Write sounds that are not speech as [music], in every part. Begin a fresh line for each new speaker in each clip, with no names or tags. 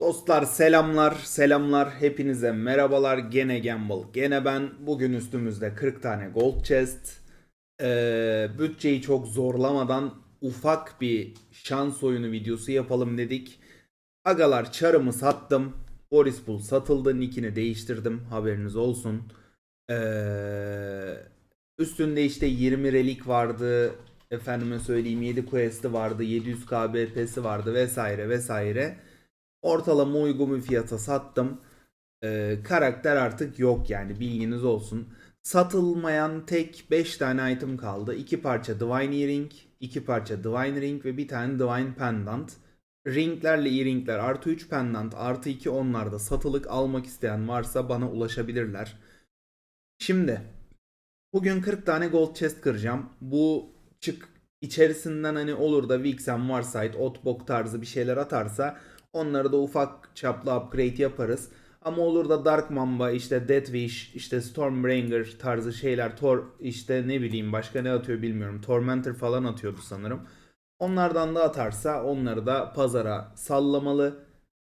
Dostlar selamlar, selamlar. Hepinize merhabalar. Gene Gamble, gene ben. Bugün üstümüzde 40 tane gold chest. Ee, bütçeyi çok zorlamadan ufak bir şans oyunu videosu yapalım dedik. Agalar çarımı sattım. Boris Pool satıldı. Nickini değiştirdim. Haberiniz olsun. Ee, üstünde işte 20 relik vardı. Efendime söyleyeyim 7 quest'i vardı. 700 KBP'si vardı vesaire vesaire. Ortalama uygun bir fiyata sattım. Ee, karakter artık yok yani bilginiz olsun. Satılmayan tek 5 tane item kaldı. 2 parça Divine Earring, 2 parça Divine Ring ve bir tane Divine Pendant. Ringlerle earringler artı 3 pendant artı 2 onlarda satılık almak isteyen varsa bana ulaşabilirler. Şimdi bugün 40 tane gold chest kıracağım. Bu çık içerisinden hani olur da Vixen, Warsight, Otbok tarzı bir şeyler atarsa onları da ufak çaplı upgrade yaparız. Ama olur da Dark Mamba, işte Death Wish, işte Stormbringer tarzı şeyler, Tor işte ne bileyim başka ne atıyor bilmiyorum. Tormentor falan atıyordu sanırım. Onlardan da atarsa onları da pazara sallamalı.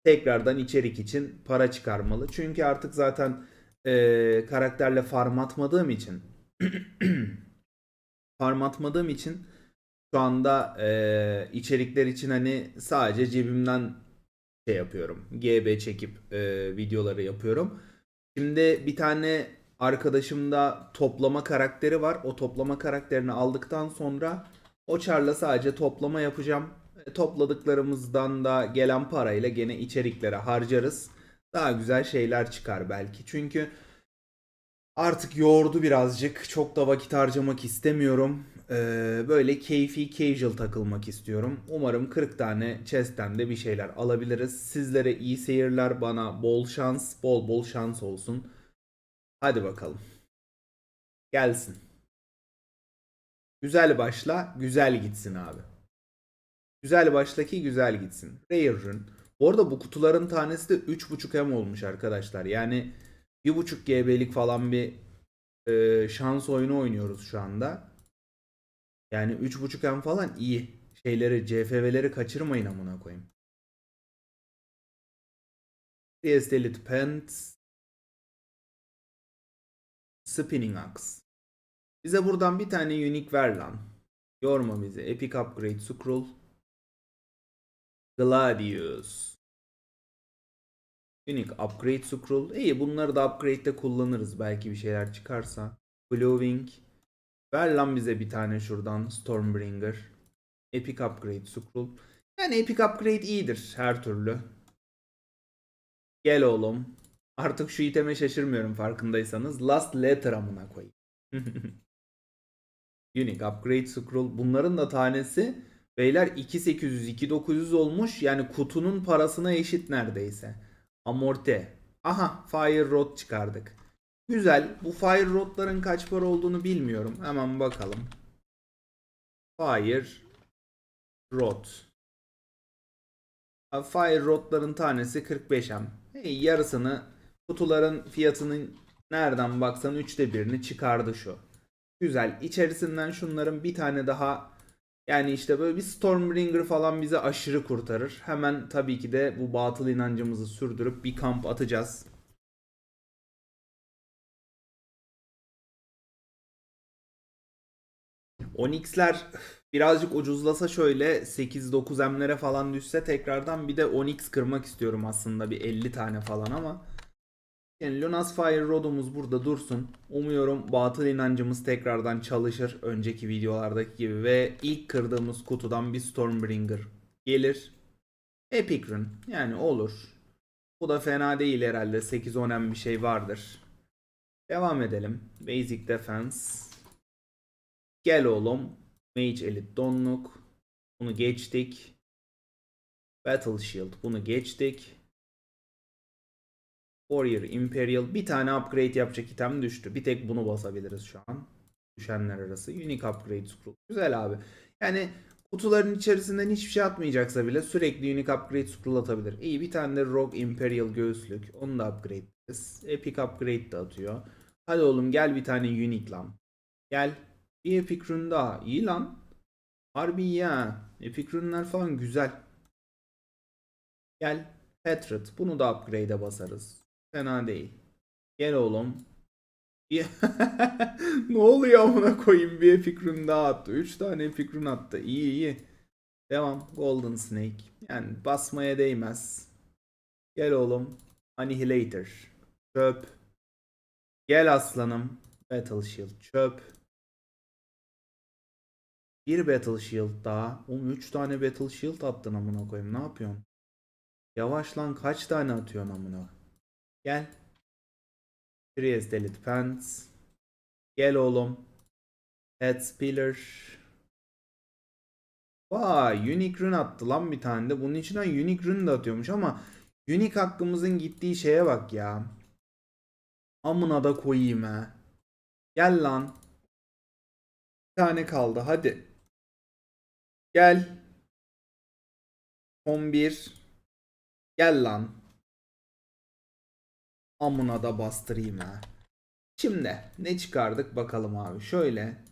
Tekrardan içerik için para çıkarmalı. Çünkü artık zaten eee, karakterle farm atmadığım için [clears throat] farm atmadığım için şu anda eee, içerikler için hani sadece cebimden şey yapıyorum. GB çekip eee, videoları yapıyorum. Şimdi bir tane arkadaşımda toplama karakteri var. O toplama karakterini aldıktan sonra o çarla sadece toplama yapacağım. E, Topladıklarımızdan da gelen parayla gene içeriklere harcarız. Daha güzel şeyler çıkar belki. Çünkü artık yoğurdu birazcık. Çok da vakit harcamak istemiyorum. Ee, böyle keyfi casual takılmak istiyorum. Umarım 40 tane chest'ten de bir şeyler alabiliriz. Sizlere iyi seyirler, bana bol şans, bol bol şans olsun. Hadi bakalım. Gelsin. Güzel başla, güzel gitsin abi. Güzel başla ki güzel gitsin. Rare rune. Bu arada bu kutuların tanesi de 3.5 M olmuş arkadaşlar. Yani 1.5 GB'lik falan bir e, şans oyunu oynuyoruz şu anda. Yani 3.5 M falan iyi. Şeyleri, CFV'leri kaçırmayın amına koyayım. PS Elite Pants Spinning Axe. Bize buradan bir tane unique ver lan. Yorma bizi. Epic Upgrade Scroll. Gladius. Unique Upgrade Scroll. İyi bunları da upgrade'de kullanırız. Belki bir şeyler çıkarsa. Glowing. Ver lan bize bir tane şuradan. Stormbringer. Epic Upgrade Scroll. Yani Epic Upgrade iyidir her türlü. Gel oğlum. Artık şu iteme şaşırmıyorum farkındaysanız. Last Letter amına koyayım. [laughs] Unique Upgrade Scroll. Bunların da tanesi beyler 2800 2900 olmuş. Yani kutunun parasına eşit neredeyse. Amorti. Aha Fire Rod çıkardık. Güzel. Bu Fire Rod'ların kaç para olduğunu bilmiyorum. Hemen bakalım. Fire Rod. Fire Rod'ların tanesi 45M. Hey, yarısını kutuların fiyatının nereden baksan üçte birini çıkardı şu. Güzel. İçerisinden şunların bir tane daha yani işte böyle bir Stormbringer falan bizi aşırı kurtarır. Hemen tabii ki de bu batıl inancımızı sürdürüp bir kamp atacağız. Onyx'ler birazcık ucuzlasa şöyle 8-9 M'lere falan düşse tekrardan bir de Onyx kırmak istiyorum aslında bir 50 tane falan ama yani Lunas Fire Rod'umuz burada dursun. Umuyorum batıl inancımız tekrardan çalışır önceki videolardaki gibi ve ilk kırdığımız kutudan bir Stormbringer gelir. Epic Rune yani olur. Bu da fena değil herhalde 8-10 M bir şey vardır. Devam edelim. Basic Defense. Gel oğlum. Mage Elite Donluk. Bunu geçtik. Battle Shield. Bunu geçtik. Warrior Imperial. Bir tane upgrade yapacak item düştü. Bir tek bunu basabiliriz şu an. Düşenler arası. Unique Upgrade Scroll. Güzel abi. Yani kutuların içerisinden hiçbir şey atmayacaksa bile sürekli Unique Upgrade Scroll atabilir. İyi bir tane de Rogue Imperial göğüslük. Onu da upgrade ederiz. Epic Upgrade de atıyor. Hadi oğlum gel bir tane Unique lan. Gel. Bir Epic Rune daha. İyi lan. Harbi ha. Epic Rune'ler falan güzel. Gel. Hatred. Bunu da upgrade'e basarız. Fena değil. Gel oğlum. [laughs] ne oluyor amına koyayım bir rune daha attı. 3 tane rune attı. İyi iyi. Devam. Golden Snake. Yani basmaya değmez. Gel oğlum. Annihilator. Çöp. Gel aslanım. Battle Shield. Çöp. Bir Battle Shield daha. Oğlum 3 tane Battle Shield attın amına koyayım. Ne yapıyorsun? Yavaş lan kaç tane atıyorsun amına? Gel. Prius Delete Pants. Gel oğlum. Head Spiller. Vay Unique Rune attı lan bir tane de. Bunun içinden Unique Rune de atıyormuş ama Unique hakkımızın gittiği şeye bak ya. Amına da koyayım ha. Gel lan. Bir tane kaldı hadi. Gel. Son bir. Gel lan. Amına da bastırayım ha. Şimdi ne çıkardık bakalım abi. Şöyle.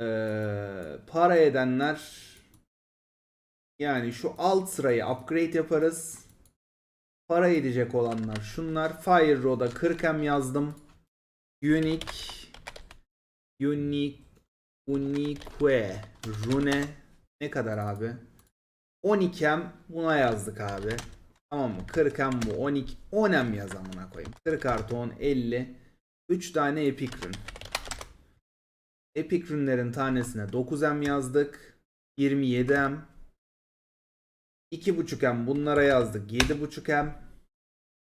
Ee, para edenler yani şu alt sırayı upgrade yaparız. Para edecek olanlar şunlar. Fire Rod'a 40M yazdım. Unique Unique Unique Rune ne kadar abi? 12M buna yazdık abi. Tamam mı? 40M bu. 12 10M yaz amına koyayım. 40 artı 10 50. 3 tane epic rune. Epic runelerin tanesine 9M yazdık. 27M. 2.5M bunlara yazdık. 7.5M.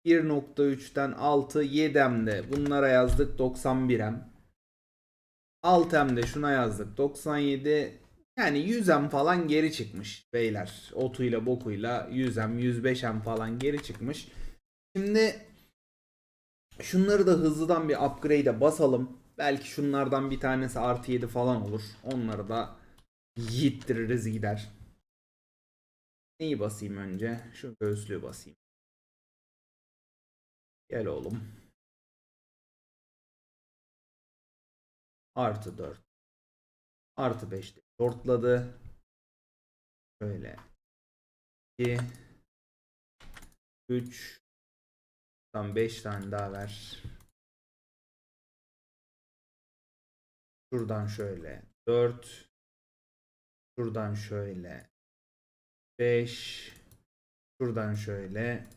1.3'ten 6 7M'de bunlara yazdık 91M. 6M de şuna yazdık 97 yani 100M falan geri çıkmış beyler. Otuyla bokuyla 100M 105M falan geri çıkmış. Şimdi şunları da hızlıdan bir upgrade'e basalım. Belki şunlardan bir tanesi artı 7 falan olur. Onları da yittiririz gider. Neyi basayım önce? Şu göğüslüğü basayım. Gel oğlum. Artı 4. Artı 5 de shortladı. Şöyle. 2 3 Tam 5 tane daha ver. Şuradan şöyle 4 Şuradan şöyle 5 Şuradan şöyle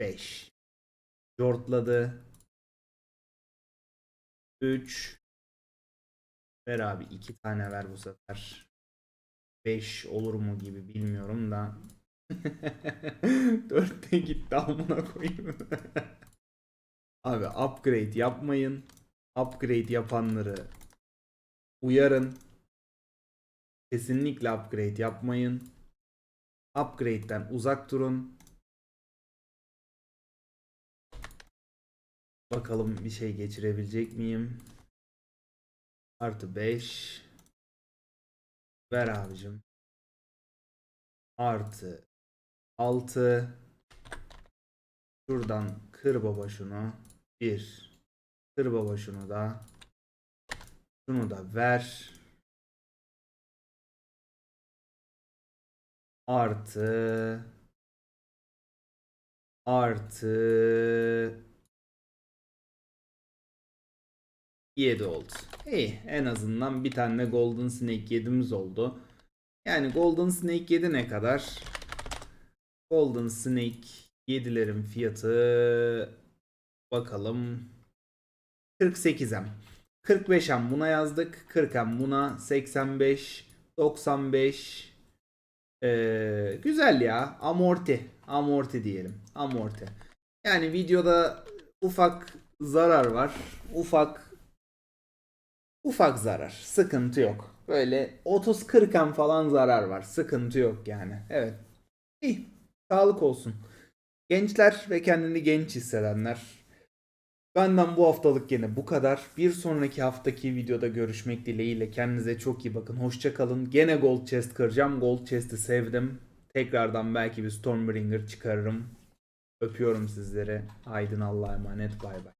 5 Jortladı 3 Ver abi 2 tane ver bu sefer 5 olur mu gibi bilmiyorum da [laughs] 4'te gitti amına koyayım. [laughs] abi upgrade yapmayın. Upgrade yapanları uyarın. Kesinlikle upgrade yapmayın. Upgrade'den uzak durun. Bakalım bir şey geçirebilecek miyim? Artı 5. Ver abicim. Artı 6. Şuradan kır baba şunu. 1. Kır baba şunu da. Şunu da ver. Artı artı 7 oldu. İyi en azından bir tane Golden Snake 7'miz oldu. Yani Golden Snake 7 ne kadar? Golden Snake 7'lerin fiyatı bakalım 48'em. 45'em buna yazdık. 40'em buna 85 95 ee, güzel ya. Amorti. Amorti diyelim. Amorti. Yani videoda ufak zarar var. Ufak ufak zarar. Sıkıntı yok. Böyle 30-40'an falan zarar var. Sıkıntı yok yani. Evet. İyi. Sağlık olsun. Gençler ve kendini genç hissedenler. Benden bu haftalık yine bu kadar. Bir sonraki haftaki videoda görüşmek dileğiyle. Kendinize çok iyi bakın. Hoşça kalın. Gene Gold Chest kıracağım. Gold Chest'i sevdim. Tekrardan belki bir Stormbringer çıkarırım. Öpüyorum sizleri. Aydın Allah'a emanet. Bay bay.